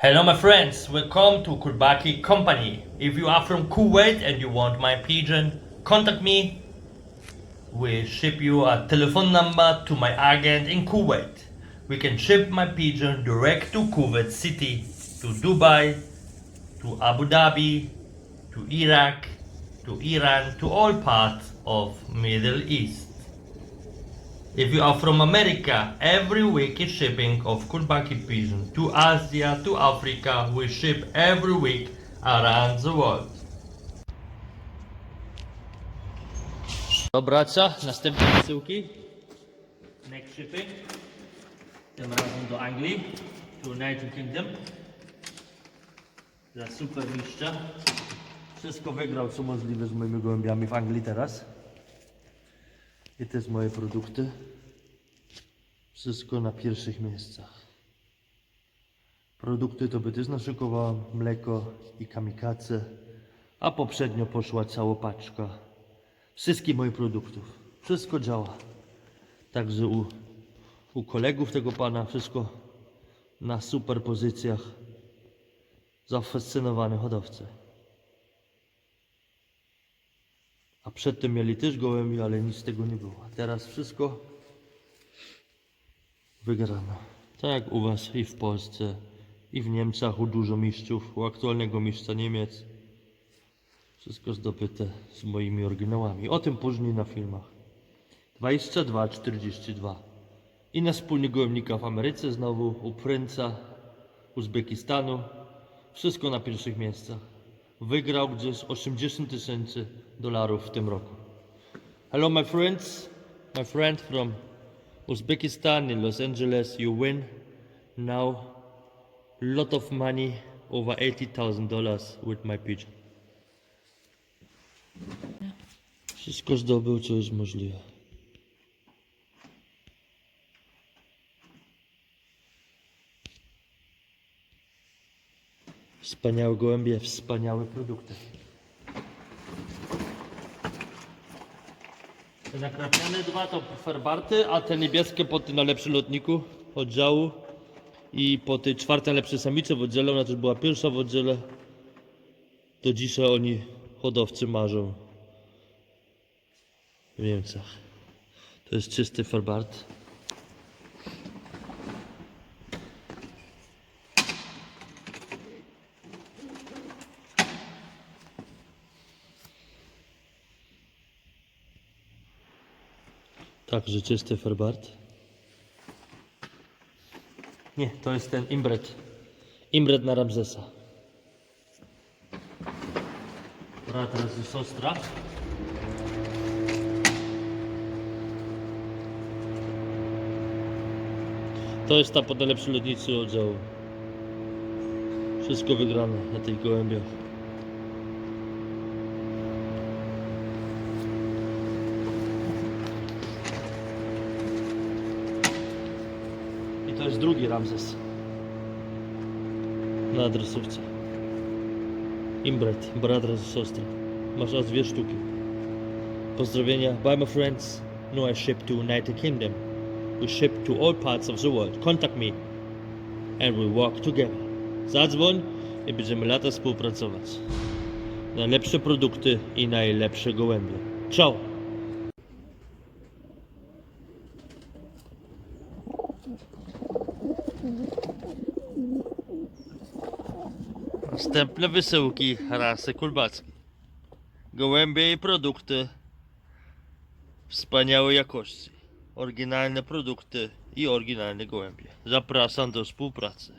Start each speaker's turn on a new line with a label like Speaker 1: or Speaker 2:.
Speaker 1: Hello my friends, welcome to Kurbaki Company. If you are from Kuwait and you want my pigeon, contact me. We ship you a telephone number to my agent in Kuwait. We can ship my pigeon direct to Kuwait City, to Dubai, to Abu Dhabi, to Iraq, to Iran, to all parts of Middle East. If you are from America, every week is shipping of Kurbaki pigeon to Asia, to Africa. We ship every week around the world. Dobra, co? Następne wysyłki. Next shipping. Tym razem do Anglii, to United Kingdom. Za super mistrza. Wszystko wygrał, co możliwe z moimi gołębiami w Anglii teraz. I te są moje produkty. Wszystko na pierwszych miejscach. Produkty to by też naszykowałem, mleko i kamikace, a poprzednio poszła cała paczka wszystkich moich produktów. Wszystko działa. Także u, u kolegów tego pana wszystko na super pozycjach. Zafascynowany hodowcy. A przedtem mieli też gołębi, ale nic z tego nie było. Teraz wszystko wygrano. Tak jak u Was i w Polsce, i w Niemczech u dużo mistrzów, u aktualnego mistrza Niemiec. Wszystko zdobyte z moimi oryginałami. O tym później na filmach. 22-42. I na wspólnie gołębnika w Ameryce znowu, u Prynca, Uzbekistanu. Wszystko na pierwszych miejscach. Wygrał gdzieś 80 tysięcy dolarów w tym roku. Hello my friends, my friend from Uzbekistan in Los Angeles, you win now lot of money, over $80,000 dollars with my pigeon. Wszystko zdobył, co jest możliwe. Wspaniałe gołębie, wspaniałe produkty. Te dwa to ferbarty, a te niebieskie po tym najlepszym lotniku oddziału i po tej czwartej najlepszej samicy w oddziale, ona też była pierwsza w oddziale. Do dzisiaj oni hodowcy marzą w Niemczech. To jest czysty ferbart. Także czysty ferbart. Nie, to jest ten imbret. Imbret na Ramzesa. Brat razy siostra. To jest ta po najlepszej lotnicy oddziału. Wszystko wygrane na tych gołębiach. I to jest drugi Ramzes. Na adresówce. Imbret, brat razy siostra. Masz aż dwie sztuki. Pozdrowienia. Bye my friends. No I ship to United Kingdom. We ship to all parts of the world. Contact me. And we work together. Zadzwoń i będziemy lata współpracować. Najlepsze produkty i najlepsze gołębie. Ciao! Następne wysyłki rasy kulbackiej. Gołębie i produkty wspaniałej jakości. Oryginalne produkty i oryginalne gołębie. Zapraszam do współpracy.